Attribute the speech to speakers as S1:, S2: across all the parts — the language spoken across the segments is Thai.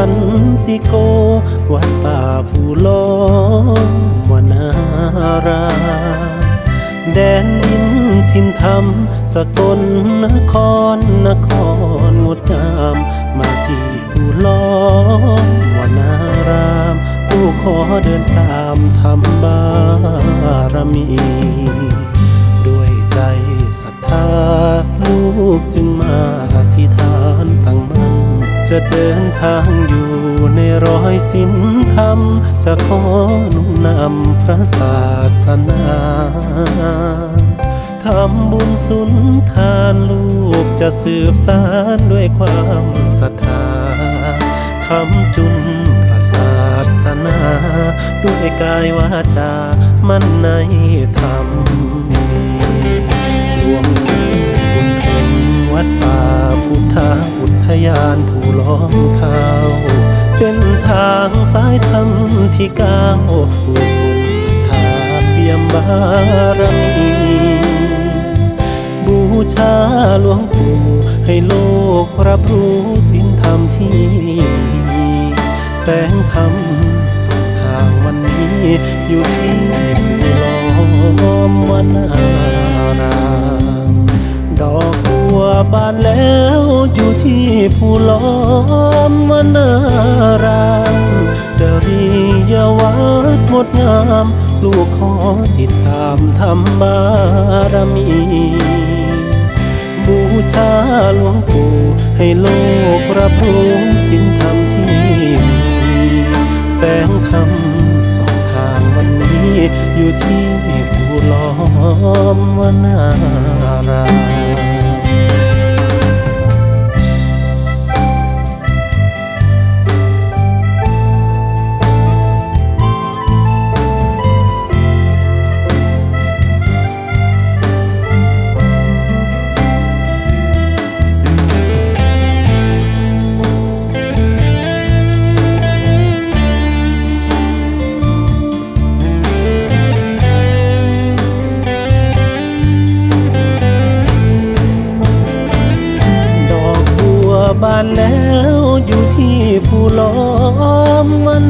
S1: ขันติโก วัดป่าผู้ล้อมวนารามแดนดินทินธรรม สกลนครนครงดงาม มาที่ผู้ล้อมวนาราม ผู้ขอเดินตามทำบารมีด้วยใจศรัทธาลูกจึงมาอธิษฐานตั้งมั่นจะเดินทาง รอยสินธรรม จะขอนุนำพระศาสนาทำบุญสุนทานลูกจะสืบสานด้วยความศรัทธาคำจุนพระศาสนา ด้วยกายวาจา มันในธรรม ที่ก้าวผู้คนศรัทธาเปี่ยมบารมีบูชาหลวงปู่ให้โลกรับรู้สิ่งธรรมที่มีแสงธรรมส่องทางวันนี้อยู่ที่ผู้ล้อมวนารามดอกบัวบานแล้วอยู่ที่ผู้ล้อม ดงาม ลูกขอติดตามทำบารมี บูชาหลวงปู่ให้โลกรับรู้สิ่งธรรมที่มีแสงธรรมสองทางวันนี้อยู่ที่ผู้ล้อมวนารา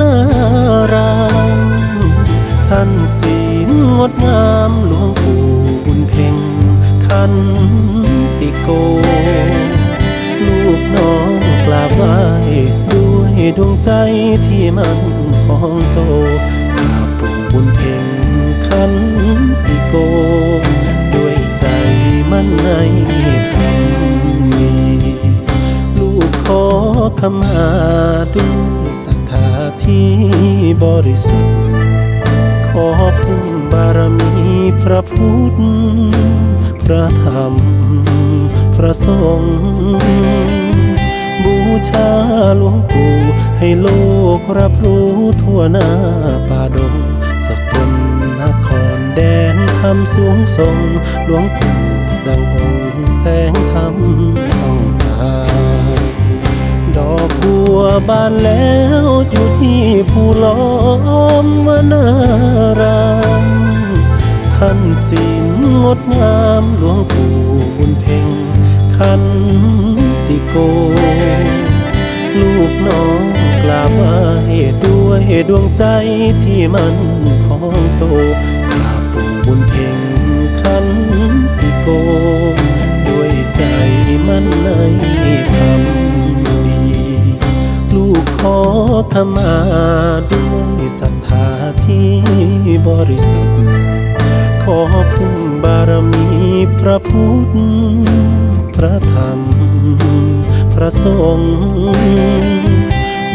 S1: นารามท่านศีลงดงามหลวงปู่บุญเพ็งขันติโก ลูกน้องกราบไหว้ด้วยดวงใจที่มันพองโตกราบปู่บุญเพ็งขันติโก ด้วยใจมั่นในธรรมดีลูกขอขมาด้วย ที่บริสุทธิ์ ขอพึ่งบารมีพระพุทธ พระธรรม พระสงฆ์บูชาหลวงปู่ให้โลกรับรู้ทั่วหน้าป่าดงสกลนครแดนธรรมสูงส่งหลวงปู่ดังองค์แสงธรรม อกบัวบานแล้วอยู่ที่ผู้ล้อมวนารามท่านศีลงดงามหลวงปู่บุญเพ็งขันติโก ลูกน้องกราบไหว้ด้วยดวงใจที่มันพองโตกราบปู่บุญเพ็งขันติโก พระพุทธ พระธรรม พระสงฆ์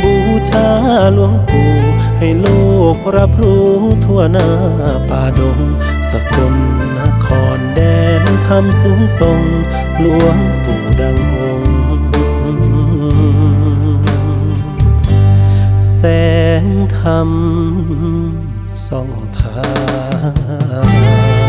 S1: บูชาหลวงปู่ให้โลกรับรู้ทั่วหน้าป่าดง สกลนครแดนธรรมสูงส่งหลวงปู่ดังองค์แสงธรรมส่องทาง